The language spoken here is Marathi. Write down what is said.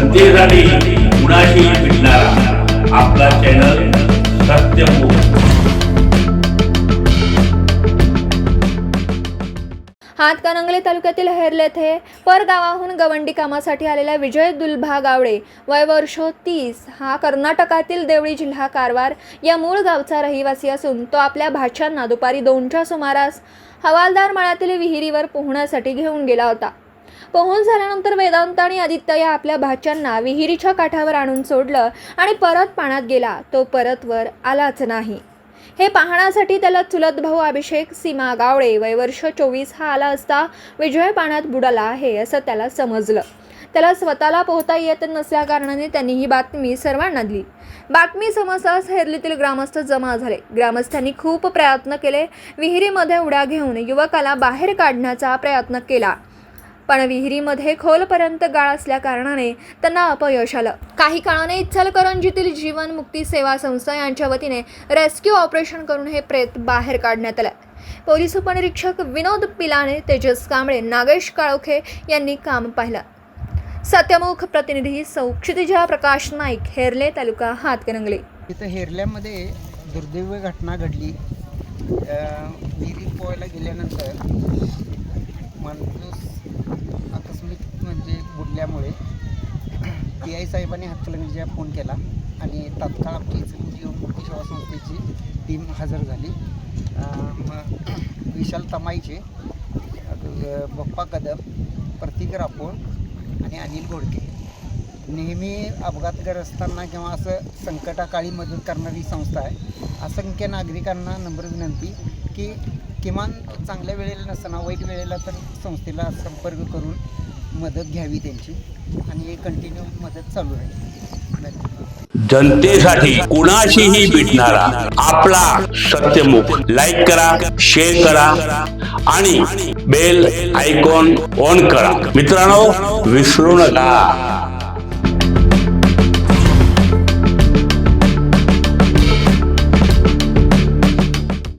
जनतेसाठी कुणाशी भेटणारा. आपला चॅनल सत्यमुख हातकणंगले तालुक्यातील हेरले येथे परगावाहून गवंडी कामासाठी आलेला विजय दुलभा गावडे वय वर्ष तीस. हा कर्नाटकातील देवळी जिल्हा कारवार या मूळ गावचा रहिवासी असून तो आपल्या भाच्यांना दुपारी दोनच्या सुमारास हवालदार मळातील विहिरीवर पोहण्यासाठी घेऊन गेला होता. पोहून झाल्यानंतर वेदांत आणि आदित्य या आपल्या भाच्यांना विहिरीच्या काठावर आणून सोडलं आणि परत पाण्यात गेला. तो परत वर आलाच नाही. हे पाहण्यासाठी त्याला चुलत भाऊ अभिषेक सीमा गावडे वय वर्ष चोवीस हा आला असता विजय पाण्यात बुडाला आहे असं त्याला समजलं. त्याला स्वतःला पोहता येत नसल्याकारणाने त्यांनी ही बातमी सर्वांना दिली. बातमी समजताच हेरलीतील ग्रामस्थ जमा झाले. ग्रामस्थांनी खूप प्रयत्न केले. विहिरीमध्ये उड्या घेऊन युवकाला बाहेर काढण्याचा प्रयत्न केला. पण विहिरीमध्ये खोलपर्यंत गाळ असल्या कारणाने त्यांना अपयश आलं. काही काळाने इचलकरंजीतील जीवन मुक्ती सेवा संस्था यांच्या वतीने रेस्क्यू ऑपरेशन करून हे प्रेत बाहेर काढण्यात आलं. पोलीस उपनिरीक्षक विनोद पिलाने तेजस कांबळे नागेश काळोखे यांनी काम पाहिलं. सत्यमुख प्रतिनिधी सौ क्षितिजा प्रकाश नाईक हेरले तालुका हातकणंगले. इथं हेरल्यामध्ये दुर्दैव घटना घडली. विहिरीत पोहायला गेल्यानंतर माणूस टी आय साहेबांनी हातकलंगीच्या फोन केला आणि तात्काळ आमची इचलकरंजी मुक्ती सेवा संस्थेची टीम हजर झाली. मग विशाल तमाईचे बप्पा कदम प्रतीक रापोळ आणि अनिल घोडके. नेहमी अपघातग्रस्तांना किंवा असं संकटाकाळी मदत करणारी संस्था आहे. असंख्य नागरिकांना नम्र विनंती. की किमान चांगल्या वेळेला नसताना वाईट वेळेला तर संस्थेला संपर्क करून मदत घ्यावी त्यांची आणि हे कंटिन्यू मदत चालू राहील. जनतेसाठी कुणाशीही भेटणारा आपला सत्यमुख. लाईक करा शेअर करा आणि बेल आयकॉन ऑन करा. मित्रांनो विसरू नका.